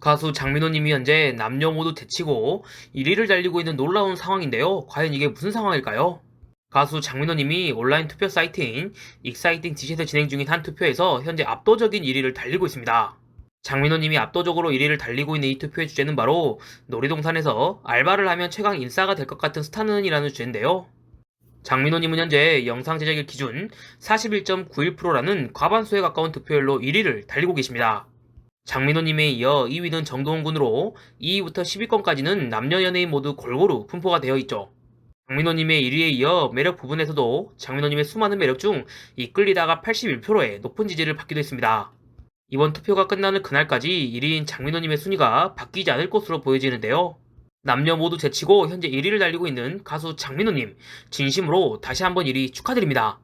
가수 장민호님이 현재 남녀 모두 제치고 1위를 달리고 있는 놀라운 상황인데요. 과연 이게 무슨 상황일까요? 가수 장민호님이 온라인 투표 사이트인 익사이팅 지시에서 진행 중인 한 투표에서 현재 압도적인 1위를 달리고 있습니다. 장민호님이 압도적으로 1위를 달리고 있는 이 투표의 주제는 바로 놀이동산에서 알바를 하면 최강 인싸가 될 것 같은 스타는이라는 주제인데요. 장민호님은 현재 영상 제작일 기준 41.91%라는 과반수에 가까운 득표율로 1위를 달리고 계십니다. 장민호님에 이어 2위는 정동훈 군으로 2위부터 10위권까지는 남녀 연예인 모두 골고루 분포가 되어 있죠. 장민호님의 1위에 이어 매력 부분에서도 장민호님의 수많은 매력 중 이끌리다가 81%의 높은 지지를 받기도 했습니다. 이번 투표가 끝나는 그날까지 1위인 장민호님의 순위가 바뀌지 않을 것으로 보여지는데요. 남녀 모두 제치고 현재 1위를 달리고 있는 가수 장민호님, 진심으로 다시 한번 1위 축하드립니다.